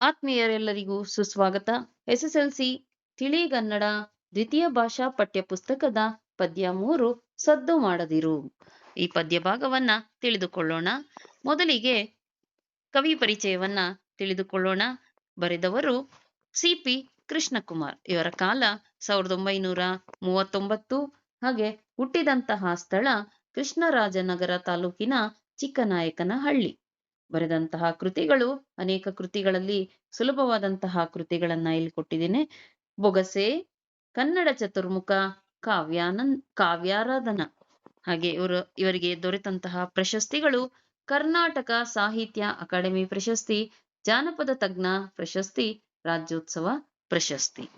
ಆತ್ಮೀಯರೆಲ್ಲರಿಗೂ ಸುಸ್ವಾಗತ. ಎಸ್ಎಸ್ಎಲ್ಸಿ ತಿಳಿಗನ್ನಡ ದ್ವಿತೀಯ ಭಾಷಾ ಪಠ್ಯಪುಸ್ತಕದ ಪದ್ಯ ಮೂರು, ಸದ್ದು ಮಾಡದಿರು. ಈ ಪದ್ಯ ಭಾಗವನ್ನ ತಿಳಿದುಕೊಳ್ಳೋಣ. ಮೊದಲಿಗೆ ಕವಿ ಪರಿಚಯವನ್ನ ತಿಳಿದುಕೊಳ್ಳೋಣ. ಬರೆದವರು ಸಿಪಿ ಕೃಷ್ಣಕುಮಾರ್. ಇವರ ಕಾಲ ಸಾವಿರದ ಒಂಬೈನೂರ ಮೂವತ್ತೊಂಬತ್ತು. ಹಾಗೆ ಹುಟ್ಟಿದಂತಹ ಸ್ಥಳ ಕೃಷ್ಣರಾಜನಗರ ತಾಲೂಕಿನ ಚಿಕ್ಕನಾಯಕನಹಳ್ಳಿ. ಬರೆದಂತಹ ಕೃತಿಗಳು, ಅನೇಕ ಕೃತಿಗಳಲ್ಲಿ ಸುಲಭವಾದಂತಹ ಕೃತಿಗಳನ್ನ ಇಲ್ಲಿ ಕೊಟ್ಟಿದ್ದೇನೆ. ಬೊಗಸೆ, ಕನ್ನಡ ಚತುರ್ಮುಖ, ಕಾವ್ಯಾನಂದ್, ಕಾವ್ಯಾರಾಧನ ಹಾಗೆ ಇವರು, ಇವರಿಗೆ ದೊರೆತಂತಹ ಪ್ರಶಸ್ತಿಗಳು ಕರ್ನಾಟಕ ಸಾಹಿತ್ಯ ಅಕಾಡೆಮಿ ಪ್ರಶಸ್ತಿ, ಜಾನಪದ ತಜ್ಞ ಪ್ರಶಸ್ತಿ, ರಾಜ್ಯೋತ್ಸವ ಪ್ರಶಸ್ತಿ.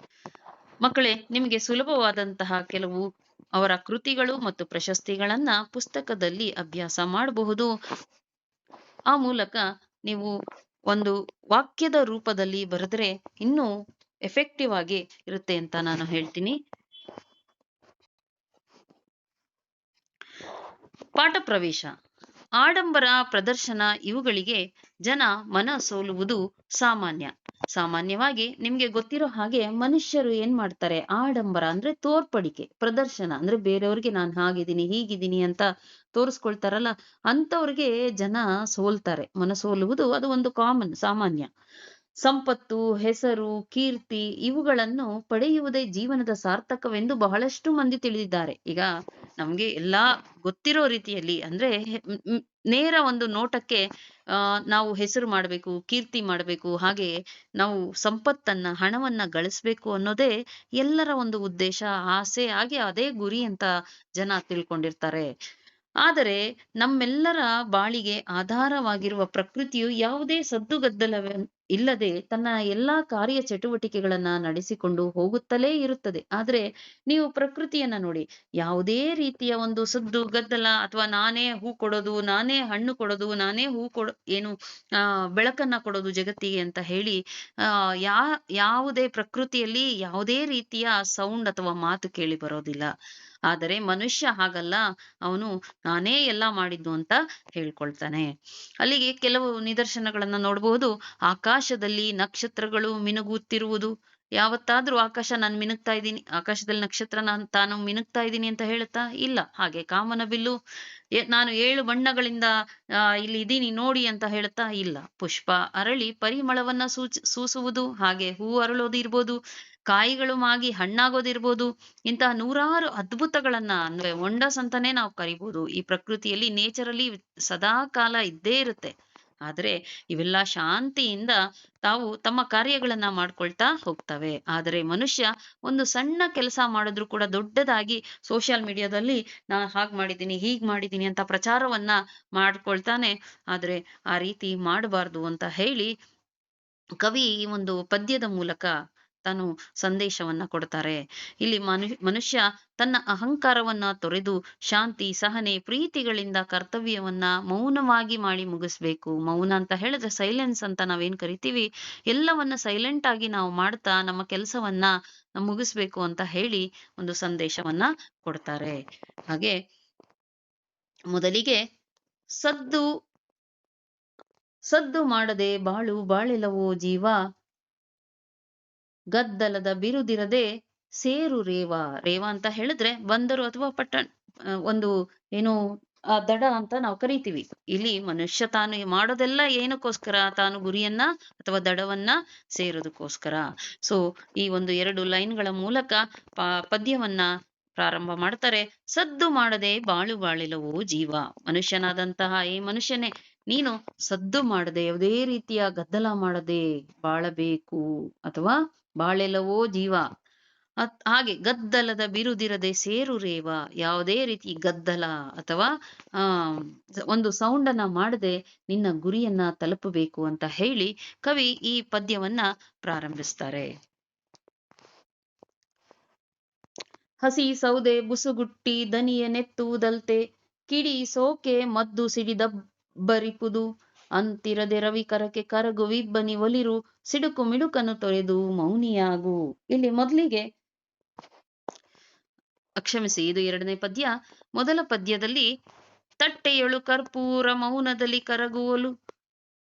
ಮಕ್ಕಳೇ, ನಿಮಗೆ ಸುಲಭವಾದಂತಹ ಕೆಲವು ಅವರ ಕೃತಿಗಳು ಮತ್ತು ಪ್ರಶಸ್ತಿಗಳನ್ನ ಪುಸ್ತಕದಲ್ಲಿ ಅಭ್ಯಾಸ ಮಾಡಬಹುದು. ಆ ಮೂಲಕ ನೀವು ಒಂದು ವಾಕ್ಯದ ರೂಪದಲ್ಲಿ ಬರೆದ್ರೆ ಇನ್ನೂ ಎಫೆಕ್ಟಿವ್ ಆಗಿ ಇರುತ್ತೆ ಅಂತ ನಾನು ಹೇಳ್ತೀನಿ. ಪಾಠ ಪ್ರವೇಶ. ಆಡಂಬರ ಪ್ರದರ್ಶನ ಇವುಗಳಿಗೆ ಜನ ಮನ ಸೋಲುವುದು ಸಾಮಾನ್ಯ. ಸಾಮಾನ್ಯವಾಗಿ ನಿಮ್ಗೆ ಗೊತ್ತಿರೋ ಹಾಗೆ ಮನುಷ್ಯರು ಏನ್ ಮಾಡ್ತಾರೆ? ಆಡಂಬರ ಅಂದ್ರೆ ತೋರ್ಪಡಿಕೆ, ಪ್ರದರ್ಶನ ಅಂದ್ರೆ ಬೇರೆಯವ್ರಿಗೆ ನಾನು ಹಾಗಿದ್ದೀನಿ, ಹೀಗಿದ್ದೀನಿ ಅಂತ ತೋರಿಸ್ಕೊಳ್ತಾರಲ್ಲ ಅಂತವ್ರಿಗೆ ಜನ ಸೋಲ್ತಾರೆ. ಮನಸೋಲುವುದು ಅದು ಒಂದು ಕಾಮನ್ ಸಾಮಾನ್ಯ. ಸಂಪತ್ತು, ಹೆಸರು, ಕೀರ್ತಿ ಇವುಗಳನ್ನು ಪಡೆಯುವುದೇ ಜೀವನದ ಸಾರ್ಥಕವೆಂದು ಬಹಳಷ್ಟು ಮಂದಿ ತಿಳಿದಿದ್ದಾರೆ. ಈಗ ನಮ್ಗೆ ಎಲ್ಲಾ ಗೊತ್ತಿರೋ ರೀತಿಯಲ್ಲಿ ಅಂದ್ರೆ ನೇರ ಒಂದು ನೋಟಕ್ಕೆ ನಾವು ಹೆಸರು ಮಾಡಬೇಕು, ಕೀರ್ತಿ ಮಾಡಬೇಕು, ಹಾಗೆ ನಾವು ಸಂಪತ್ತನ್ನ, ಹಣವನ್ನ ಗಳಿಸ್ಬೇಕು ಅನ್ನೋದೇ ಎಲ್ಲರ ಒಂದು ಉದ್ದೇಶ, ಆಸೆ, ಹಾಗೆ ಅದೇ ಗುರಿ ಅಂತ ಜನ ತಿಳ್ಕೊಂಡಿರ್ತಾರೆ. ಆದರೆ ನಮ್ಮೆಲ್ಲರ ಬಾಳಿಗೆ ಆಧಾರವಾಗಿರುವ ಪ್ರಕೃತಿಯು ಯಾವುದೇ ಸದ್ದುಗದ್ದಲ ಇಲ್ಲದೆ ತನ್ನ ಎಲ್ಲಾ ಕಾರ್ಯ ಚಟುವಟಿಕೆಗಳನ್ನ ನಡೆಸಿಕೊಂಡು ಹೋಗುತ್ತಲೇ ಇರುತ್ತದೆ. ಆದ್ರೆ ನೀವು ಪ್ರಕೃತಿಯನ್ನ ನೋಡಿ, ಯಾವುದೇ ರೀತಿಯ ಒಂದು ಸದ್ದು ಗದ್ದಲ ಅಥವಾ ನಾನೇ ಹೂ ಕೊಡೋದು, ನಾನೇ ಹಣ್ಣು ಕೊಡೋದು, ನಾನೇ ಹೂ ಕೊಡ, ಏನು, ಆ, ಬೆಳಕನ್ನ ಕೊಡೋದು ಜಗತ್ತಿಗೆ ಅಂತ ಹೇಳಿ, ಆ, ಯಾ, ಯಾವುದೇ ಪ್ರಕೃತಿಯಲ್ಲಿ ಯಾವುದೇ ರೀತಿಯ ಸೌಂಡ್ ಅಥವಾ ಮಾತು ಕೇಳಿ ಬರೋದಿಲ್ಲ. ಆದರೆ ಮನುಷ್ಯ ಹಾಗಲ್ಲ, ಅವನು ನಾನೇ ಎಲ್ಲ ಮಾಡಿದ್ದು ಅಂತ ಹೇಳ್ಕೊಳ್ತಾನೆ. ಅಲ್ಲಿಗೆ ಕೆಲವು ನಿದರ್ಶನಗಳನ್ನ ನೋಡಬಹುದು ಆಕಾಶದಲ್ಲಿ ನಕ್ಷತ್ರಗಳು ಮಿನುಗುತ್ತಿರುವುದು. ಯಾವತ್ತಾದ್ರೂ ಆಕಾಶ ನಾನು ಮಿನುಗ್ತಾ ಇದ್ದೀನಿ, ಆಕಾಶದಲ್ಲಿ ನಕ್ಷತ್ರ ನಾನು ತಾನು ಮಿನುಗ್ತಾ ಇದ್ದೀನಿ ಅಂತ ಹೇಳುತ್ತಾ? ಇಲ್ಲ. ಹಾಗೆ ಕಾಮನ ಬಿಲ್ಲು ನಾನು ಏಳು ಬಣ್ಣಗಳಿಂದ ಇಲ್ಲಿ ಇದ್ದೀನಿ ನೋಡಿ ಅಂತ ಹೇಳುತ್ತಾ? ಇಲ್ಲ. ಪುಷ್ಪ, ಅರಳಿ, ಪರಿಮಳವನ್ನ ಸೂಚ, ಸೂಸುವುದು, ಹಾಗೆ ಹೂ ಅರಳೋದು ಇರ್ಬೋದು. ಕಾಯಿಗಳು ಮಾಗಿ ಹಣ್ಣಾಗೋದಿರ್ಬೋದು, ಇಂತಹ ನೂರಾರು ಅದ್ಭುತಗಳನ್ನ ಅಂದ್ರೆ ವಂಡರ್ಸ್ ಅಂತಾನೆ ನಾವು ಕರಿಬಹುದು ಈ ಪ್ರಕೃತಿಯಲ್ಲಿ ನೇಚರಲ್ಲಿ ಸದಾ ಕಾಲ ಇದ್ದೇ ಇರುತ್ತೆ. ಆದ್ರೆ ಇವೆಲ್ಲ ಶಾಂತಿಯಿಂದ ತಾವು ತಮ್ಮ ಕಾರ್ಯಗಳನ್ನ ಮಾಡ್ಕೊಳ್ತಾ ಹೋಗ್ತವೆ. ಆದರೆ ಮನುಷ್ಯ ಒಂದು ಸಣ್ಣ ಕೆಲಸ ಮಾಡಿದ್ರು ಕೂಡ ದೊಡ್ಡದಾಗಿ ಸೋಷಿಯಲ್ ಮೀಡಿಯಾದಲ್ಲಿ ನಾನ್ ಹಾಗ್ ಮಾಡಿದ್ದೀನಿ, ಹೀಗ್ ಮಾಡಿದ್ದೀನಿ ಅಂತ ಪ್ರಚಾರವನ್ನ ಮಾಡ್ಕೊಳ್ತಾನೆ. ಆದ್ರೆ ಆ ರೀತಿ ಮಾಡಬಾರ್ದು ಅಂತ ಹೇಳಿ ಕವಿ ಈ ಒಂದು ಪದ್ಯದ ಮೂಲಕ ತಾನು ಸಂದೇಶವನ್ನ ಕೊಡ್ತಾರೆ. ಇಲ್ಲಿ ಮನು, ಮನುಷ್ಯ ತನ್ನ ಅಹಂಕಾರವನ್ನ ತೊರೆದು ಶಾಂತಿ, ಸಹನೆ, ಪ್ರೀತಿಗಳಿಂದ ಕರ್ತವ್ಯವನ್ನ ಮೌನವಾಗಿ ಮಾಡಿ ಮುಗಿಸ್ಬೇಕು. ಮೌನ ಅಂತ ಹೇಳಿದ್ರೆ ಸೈಲೆನ್ಸ್ ಅಂತ ನಾವೇನ್ ಕರಿತೀವಿ? ಎಲ್ಲವನ್ನ ಸೈಲೆಂಟ್ ಆಗಿ ನಾವು ಮಾಡ್ತಾ ನಮ್ಮ ಕೆಲಸವನ್ನ ಮುಗಿಸ್ಬೇಕು ಅಂತ ಹೇಳಿ ಒಂದು ಸಂದೇಶವನ್ನ ಕೊಡ್ತಾರೆ. ಹಾಗೆ ಮೊದಲಿಗೆ ಸದ್ದು ಸದ್ದು ಮಾಡದೆ ಬಾಳು ಬಾಳೆಲವೋ ಜೀವ. ಗದ್ದಲದ ಬಿರುದಿರದೆ ಸೇರು ರೇವ. ರೇವ ಅಂತ ಹೇಳಿದ್ರೆ ಬಂದರು ಅಥವಾ ಪಟ್ಟಣ ಒಂದು ಏನು, ಆ, ದಡ ಅಂತ ನಾವು ಕರಿತೀವಿ. ಇಲ್ಲಿ ಮನುಷ್ಯ ತಾನು ಮಾಡೋದೆಲ್ಲ ಏನಕ್ಕೋಸ್ಕರ? ತಾನು ಗುರಿಯನ್ನ ಅಥವಾ ದಡವನ್ನ ಸೇರೋದಕ್ಕೋಸ್ಕರ. ಸೊ ಈ ಒಂದು ಎರಡು ಲೈನ್ಗಳ ಮೂಲಕ ಪದ್ಯವನ್ನ ಪ್ರಾರಂಭ ಮಾಡ್ತಾರೆ. ಸದ್ದು ಮಾಡದೆ ಬಾಳು ಬಾಳಿಲವು ಜೀವ. ಮನುಷ್ಯನಾದಂತಹ ಈ ಮನುಷ್ಯನೇ, ನೀನು ಸದ್ದು ಮಾಡದೆ ಯಾವುದೇ ರೀತಿಯ ಗದ್ದಲ ಮಾಡದೆ ಬಾಳಬೇಕು ಅಥವಾ ಬಾಳೆಲವೋ ಜೀವ. ಹಾಗೆ ಗದ್ದಲದ ಬಿರುದಿರದೆ ಸೇರು ರೇವ ಯಾವುದೇ ರೀತಿ ಗದ್ದಲ ಅಥವಾ, ಆ ಒಂದು ಸೌಂಡ್ ಅನ್ನ ಮಾಡದೆ ನಿನ್ನ ಗುರಿಯನ್ನ ತಲುಪಬೇಕು ಅಂತ ಹೇಳಿ ಕವಿ ಈ ಪದ್ಯವನ್ನ ಪ್ರಾರಂಭಿಸ್ತಾರೆ. ಹಸಿ ಸೌದೆ ಬುಸುಗುಟ್ಟಿ ದನಿಯ ನೆತ್ತುವುದಲ್ತೆ ಕಿಡಿ ಸೋಕೆ ಮದ್ದು ಸಿಡಿದಬ್ಬರಿಪುದು. ಅಂತಿರದೆ ರವಿಕರಕ್ಕೆ ಕರಕೆ ಕರಗು ವಿಬ್ಬನಿ ಒಲಿರು, ಸಿಡುಕು ಮಿಡುಕನ್ನು ತೊರೆದು ಮೌನಿಯಾಗು. ಇಲ್ಲಿ ಮೊದಲಿಗೆ ಕ್ಷಮಿಸಿ, ಇದು ಎರಡನೇ ಪದ್ಯ. ಮೊದಲ ಪದ್ಯದಲ್ಲಿ, ತಟ್ಟೆಯೊಳು ಕರ್ಪೂರ ಮೌನದಲ್ಲಿ ಕರಗುವಲು,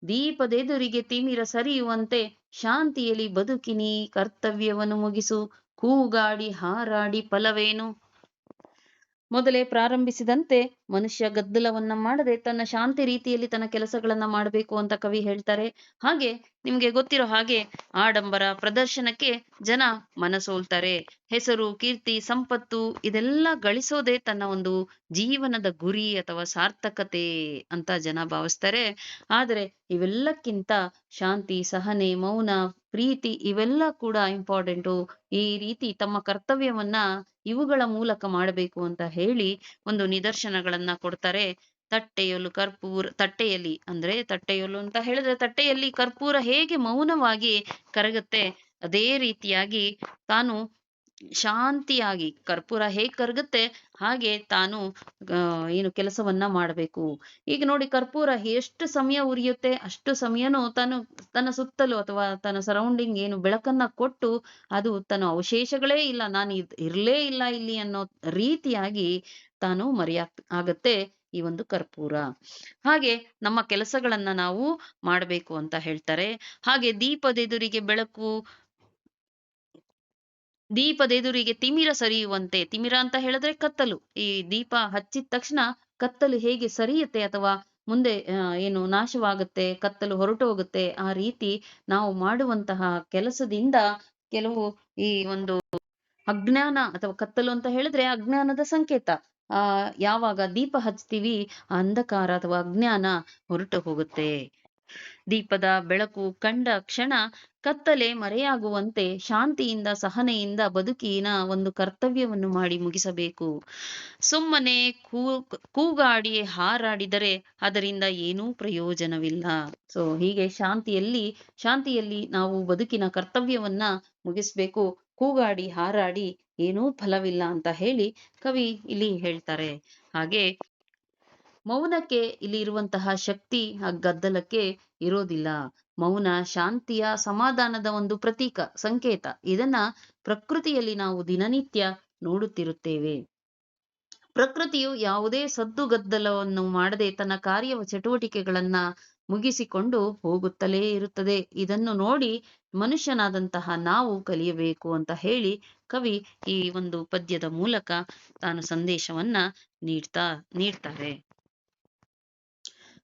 ದೀಪದೆದುರಿಗೆ ತಿಮಿರ ಸರಿಯುವಂತೆ ಶಾಂತಿಯಲ್ಲಿ ಬದುಕಿನಿ, ಕರ್ತವ್ಯವನ್ನು ಮುಗಿಸು, ಕೂಗಾಡಿ ಹಾರಾಡಿ ಫಲವೇನು? ಮೊದಲೇ ಪ್ರಾರಂಭಿಸಿದಂತೆ ಮನುಷ್ಯ ಗದ್ದಲವನ್ನ ಮಾಡದೆ ತನ್ನ ಶಾಂತಿ ರೀತಿಯಲ್ಲಿ ತನ್ನ ಕೆಲಸಗಳನ್ನ ಮಾಡಬೇಕು ಅಂತ ಕವಿ ಹೇಳ್ತಾರೆ. ಹಾಗೆ ನಿಮ್ಗೆ ಗೊತ್ತಿರೋ ಹಾಗೆ ಆಡಂಬರ ಪ್ರದರ್ಶನಕ್ಕೆ ಜನ ಮನಸೋಲ್ತಾರೆ. ಹೆಸರು, ಕೀರ್ತಿ, ಸಂಪತ್ತು ಇದೆಲ್ಲ ಗಳಿಸೋದೇ ತನ್ನ ಒಂದು ಜೀವನದ ಗುರಿ ಅಥವಾ ಸಾರ್ಥಕತೆ ಅಂತ ಜನ ಭಾವಿಸ್ತಾರೆ. ಆದರೆ ಇವೆಲ್ಲಕ್ಕಿಂತ ಶಾಂತಿ, ಸಹನೆ, ಮೌನ ಪ್ರೀತಿ ಇವೆಲ್ಲ ಕೂಡ ಇಂಪಾರ್ಟೆಂಟು ಈ ರೀತಿ ತಮ್ಮ ಕರ್ತವ್ಯವನ್ನ ಇವುಗಳ ಮೂಲಕ ಮಾಡಬೇಕು ಅಂತ ಹೇಳಿ ಒಂದು ನಿದರ್ಶನಗಳನ್ನ ಕೊಡ್ತಾರೆ. ತಟ್ಟೆಯೊಲು ಕರ್ಪೂರ, ತಟ್ಟೆಯಲ್ಲಿ ಅಂದ್ರೆ ತಟ್ಟೆಯೊಲು ಅಂತ ಹೇಳಿದ್ರೆ ತಟ್ಟೆಯಲ್ಲಿ ಕರ್ಪೂರ ಹೇಗೆ ಮೌನವಾಗಿ ಕರಗುತ್ತೆ, ಅದೇ ರೀತಿಯಾಗಿ ತಾನು ಶಾಂತಿಯಾಗಿ ಕರ್ಪೂರ ಹೇಗ್ ಕರಗುತ್ತೆ ಹಾಗೆ ತಾನು ಏನು ಕೆಲಸವನ್ನ ಮಾಡಬೇಕು. ಈಗ ನೋಡಿ ಕರ್ಪೂರ ಎಷ್ಟು ಸಮಯ ಉರಿಯುತ್ತೆ, ಅಷ್ಟು ಸಮಯನೂ ತಾನು, ತನ್ನ ಸುತ್ತಲೂ ಅಥವಾ ತನ್ನ ಸರೌಂಡಿಂಗ್ ಏನು ಬೆಳಕನ್ನ ಕೊಟ್ಟು ಅದು ತನ್ನ ಅವಶೇಷಗಳೇ ಇಲ್ಲ, ನಾನು ಇರ್ಲೇ ಇಲ್ಲ ಇಲ್ಲಿ ಅನ್ನೋ ರೀತಿಯಾಗಿ ತಾನು ಮರೆಯಾ ಆಗತ್ತೆ ಈ ಒಂದು ಕರ್ಪೂರ. ಹಾಗೆ ನಮ್ಮ ಕೆಲಸಗಳನ್ನ ನಾವು ಮಾಡಬೇಕು ಅಂತ ಹೇಳ್ತಾರೆ. ಹಾಗೆ ದೀಪದೆದುರಿಗೆ ಬೆಳಕು ದೀಪದೆದುರಿಗೆ ತಿಮಿರ ಸರಿಯುವಂತೆ, ತಿಮಿರ ಅಂತ ಹೇಳಿದ್ರೆ ಕತ್ತಲು. ಈ ದೀಪ ಹಚ್ಚಿದ ತಕ್ಷಣ ಕತ್ತಲು ಹೇಗೆ ಸರಿಯುತ್ತೆ ಅಥವಾ ಮುಂದೆ ಏನು ನಾಶವಾಗುತ್ತೆ, ಕತ್ತಲು ಹೊರಟು ಹೋಗುತ್ತೆ, ಆ ರೀತಿ ನಾವು ಮಾಡುವಂತಹ ಕೆಲಸದಿಂದ ಕೆಲವು ಈ ಒಂದು ಅಜ್ಞಾನ ಅಥವಾ ಕತ್ತಲು ಅಂತ ಹೇಳಿದ್ರೆ ಅಜ್ಞಾನದ ಸಂಕೇತ. ಆ, ಯಾವಾಗ ದೀಪ ಹಚ್ತೀವಿ ಅಂಧಕಾರ ಅಥವಾ ಅಜ್ಞಾನ ಹೊರಟು ಹೋಗುತ್ತೆ. ದೀಪದ ಬೆಳಕು ಕಂಡ ಕ್ಷಣ ಕತ್ತಲೆ ಮರೆಯಾಗುವಂತೆ ಶಾಂತಿಯಿಂದ ಸಹನೆಯಿಂದ ಬದುಕಿನ ಒಂದು ಕರ್ತವ್ಯವನ್ನು ಮಾಡಿ ಮುಗಿಸಬೇಕು. ಸುಮ್ಮನೆ ಕೂ, ಕೂಗಾಡಿ ಹಾರಾಡಿದರೆ ಅದರಿಂದ ಏನೂ ಪ್ರಯೋಜನವಿಲ್ಲ. ಸೊ ಹೀಗೆ ಶಾಂತಿಯಲ್ಲಿ ಶಾಂತಿಯಲ್ಲಿ ನಾವು ಬದುಕಿನ ಕರ್ತವ್ಯವನ್ನ ಮುಗಿಸ್ಬೇಕು. ಕೂಗಾಡಿ ಹಾರಾಡಿ ಏನೂ ಫಲವಿಲ್ಲ ಅಂತ ಹೇಳಿ ಕವಿ ಇಲ್ಲಿ ಹೇಳ್ತಾರೆ. ಹಾಗೆ ಮೌನಕ್ಕೆ ಇಲ್ಲಿ ಇರುವಂತಹ ಶಕ್ತಿ ಆ ಗದ್ದಲಕ್ಕೆ ಇರೋದಿಲ್ಲ. ಮೌನ ಶಾಂತಿಯ ಸಮಾಧಾನದ ಒಂದು ಪ್ರತೀಕ, ಸಂಕೇತ. ಇದನ್ನ ಪ್ರಕೃತಿಯಲ್ಲಿ ನಾವು ದಿನನಿತ್ಯ ನೋಡುತ್ತಿರುತ್ತೇವೆ. ಪ್ರಕೃತಿಯು ಯಾವುದೇ ಸದ್ದು ಗದ್ದಲವನ್ನು ಮಾಡದೆ ತನ್ನ ಕಾರ್ಯವ ಚಟುವಟಿಕೆಗಳನ್ನ ಮುಗಿಸಿಕೊಂಡು ಹೋಗುತ್ತಲೇ ಇರುತ್ತದೆ. ಇದನ್ನು ನೋಡಿ ಮನುಷ್ಯನಾದಂತಹ ನಾವು ಕಲಿಯಬೇಕು ಅಂತ ಹೇಳಿ ಕವಿ ಈ ಒಂದು ಪದ್ಯದ ಮೂಲಕ ತಾನು ಸಂದೇಶವನ್ನ ನೀಡ್ತಾ, ನೀಡ್ತಾರೆ.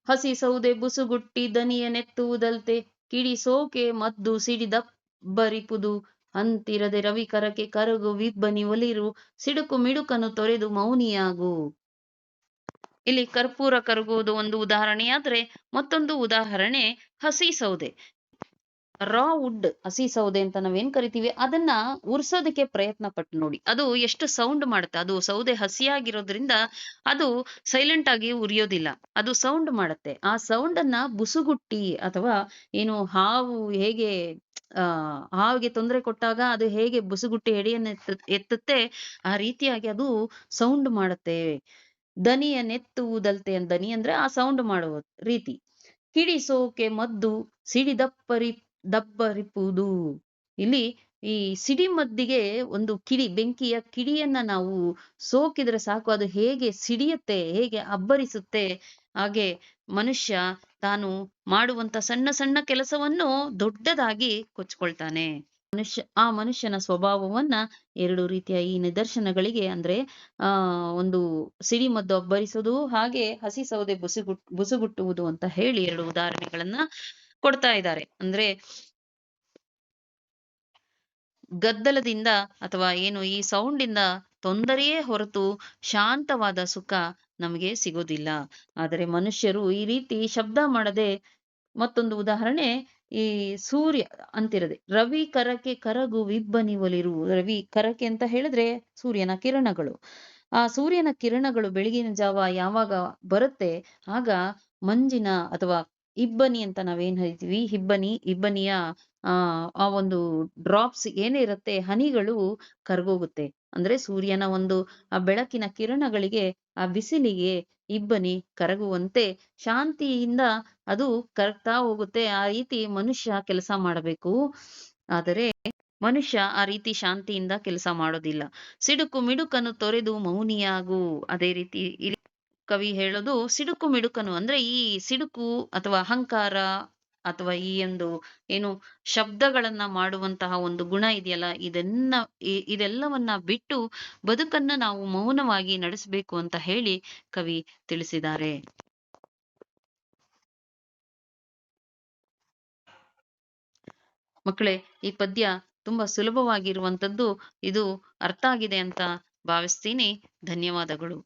ಹಸಿ ಸೌದೆ ಬುಸುಗುಟ್ಟಿ ಕಿಡಿ ಸೋಕೆ, ಮದ್ದು ಸಿಡಿದಬ್ಬರಿಪುದು ಅಂತಿರದೆ ರವಿಕರಕ್ಕೆ ಕರಗು ವಿಬ್ಬನಿ ಒಲಿರು, ಸಿಡುಕು ಮಿಡುಕನು ತೊರೆದು ಮೌನಿಯಾಗು. ಇಲ್ಲಿ ಕರ್ಪೂರ ಕರಗುವುದು ಒಂದು ಉದಾಹರಣೆಯಾದ್ರೆ ಮತ್ತೊಂದು ಉದಾಹರಣೆ ಹಸಿ ಸೌದೆ. ರಾ ವುಡ್ ಹಸಿ ಸೌದೆ ಅಂತ ನಾವೇನ್ ಕರಿತೀವಿ, ಅದನ್ನ ಉರ್ಸೋದಕ್ಕೆ ಪ್ರಯತ್ನ ಪಟ್ಟು ನೋಡಿ. ಅದು ಎಷ್ಟು ಸೌಂಡ್ ಮಾಡುತ್ತೆ, ಅದು ಸೌದೆ ಹಸಿಯಾಗಿರೋದ್ರಿಂದ ಅದು ಸೈಲೆಂಟ್ ಆಗಿ ಉರಿಯೋದಿಲ್ಲ. ಅದು ಸೌಂಡ್ ಮಾಡುತ್ತೆ. ಆ ಸೌಂಡ್ ಅನ್ನ ಬುಸುಗುಟ್ಟಿ ಅಥವಾ ಏನು ಹಾವು ಹೇಗೆ, ಆ, ಹಾವಿಗೆ ತೊಂದರೆ ಕೊಟ್ಟಾಗ ಅದು ಹೇಗೆ ಬುಸುಗುಟ್ಟಿ ಎಡೆಯನ್ನು ಎತ್ತುತ್ತೆ, ಆ ರೀತಿಯಾಗಿ ಅದು ಸೌಂಡ್ ಮಾಡುತ್ತೆ. ದನಿಯನ್ನೆತ್ತುವುದಲ್ತೆ ದನಿ ಅಂದ್ರೆ ಆ ಸೌಂಡ್ ಮಾಡುವ ರೀತಿ. ಕಿಡಿಸೋಕೆ ಮದ್ದು, ಸಿಡಿದಪ್ಪರಿ ದಬ್ಬರಿಪುದು ಇಲ್ಲಿ ಈ ಸಿಡಿಮದ್ದಿಗೆ ಒಂದು ಕಿಡಿ, ಬೆಂಕಿಯ ಕಿಡಿಯನ್ನ ನಾವು ಸೋಕಿದ್ರೆ ಸಾಕು, ಅದು ಹೇಗೆ ಸಿಡಿಯುತ್ತೆ, ಹೇಗೆ ಅಬ್ಬರಿಸುತ್ತೆ, ಹಾಗೆ ಮನುಷ್ಯ ತಾನು ಮಾಡುವಂತ ಸಣ್ಣ ಸಣ್ಣ ಕೆಲಸವನ್ನು ದೊಡ್ಡದಾಗಿ ಕೊಚ್ಕೊಳ್ತಾನೆ. ಮನುಷ್ಯ, ಆ ಮನುಷ್ಯನ ಸ್ವಭಾವವನ್ನ ಎರಡು ರೀತಿಯ ಈ ನಿದರ್ಶನಗಳಿಗೆ ಅಂದ್ರೆ, ಆ, ಒಂದು ಸಿಡಿಮದ್ದು ಅಬ್ಬರಿಸುವುದು ಹಾಗೆ ಹಸಿ ಸೌದೆ ಬುಸುಗುಟ್ ಬುಸುಗುಟ್ಟುವುದು ಅಂತ ಹೇಳಿ ಎರಡು ಉದಾಹರಣೆಗಳನ್ನ ಕೊಡ್ತಾ ಇದ್ದಾರೆ. ಅಂದ್ರೆ ಗದ್ದಲದಿಂದ ಅಥವಾ ಏನು ಈ ಸೌಂಡ್ ಇಂದ ತೊಂದರೆಯೇ ಹೊರತು ಶಾಂತವಾದ ಸುಖ ನಮಗೆ ಸಿಗೋದಿಲ್ಲ. ಆದರೆ ಮನುಷ್ಯರು ಈ ರೀತಿ ಶಬ್ದ ಮಾಡದೆ ಮತ್ತೊಂದು ಉದಾಹರಣೆ, ಈ ಸೂರ್ಯ ಅಂತಿರದೆ, ರವಿ ಕರಕೆ ಕರಗು ವಿಬ್ಬನಿ ಒಲಿರು, ರವಿ ಕರಕೆ ಅಂತ ಹೇಳಿದ್ರೆ ಸೂರ್ಯನ ಕಿರಣಗಳು. ಆ ಸೂರ್ಯನ ಕಿರಣಗಳು ಬೆಳಗಿನ ಜಾವ ಯಾವಾಗ ಬರುತ್ತೆ? ಆಗ ಮಂಜಿನ ಅಥವಾ ಇಬ್ಬನಿ ಅಂತ ನಾವೇನ್ ಹೇಳ್ತೀವಿ ಇಬ್ಬನಿ ಇಬ್ಬನಿಯ ಆ ಒಂದು ಡ್ರಾಪ್ಸ್ ಏನೇ ಇರುತ್ತೆ, ಹನಿಗಳು ಕರ್ಗೋಗುತ್ತೆ. ಅಂದ್ರೆ ಸೂರ್ಯನ ಒಂದು, ಆ ಬೆಳಕಿನ ಕಿರಣಗಳಿಗೆ, ಆ ಬಿಸಿಲಿಗೆ ಇಬ್ಬನಿ ಕರಗುವಂತೆ ಶಾಂತಿಯಿಂದ ಅದು ಕರಗ್ತಾ ಹೋಗುತ್ತೆ. ಆ ರೀತಿ ಮನುಷ್ಯ ಕೆಲಸ ಮಾಡಬೇಕು. ಆದರೆ ಮನುಷ್ಯ ಆ ರೀತಿ ಶಾಂತಿಯಿಂದ ಕೆಲಸ ಮಾಡೋದಿಲ್ಲ. ಸಿಡುಕು ಮಿಡುಕನ್ನು ತೊರೆದು ಮೌನಿಯಾಗು. ಅದೇ ರೀತಿ ಕವಿ ಹೇಳೋದು ಸಿಡುಕು ಮಿಡುಕನು. ಅಂದ್ರೆ ಈ ಸಿಡುಕು ಅಥವಾ ಅಹಂಕಾರ ಅಥವಾ ಈ ಒಂದು ಏನು ಶಬ್ದಗಳನ್ನ ಮಾಡುವಂತಹ ಒಂದು ಗುಣ ಇದೆಯಲ್ಲ, ಇದನ್ನ ಇದೆಲ್ಲವನ್ನ ಬಿಟ್ಟು ಬದುಕನ್ನ ನಾವು ಮೌನವಾಗಿ ನಡೆಸಬೇಕು ಅಂತ ಹೇಳಿ ಕವಿ ತಿಳಿಸಿದ್ದಾರೆ. ಮಕ್ಕಳೇ, ಈ ಪದ್ಯ ತುಂಬಾ ಸುಲಭವಾಗಿರುವಂತದ್ದು ಇದು ಅರ್ಥ ಆಗಿದೆ ಅಂತ ಭಾವಿಸ್ತೀನಿ. ಧನ್ಯವಾದಗಳು.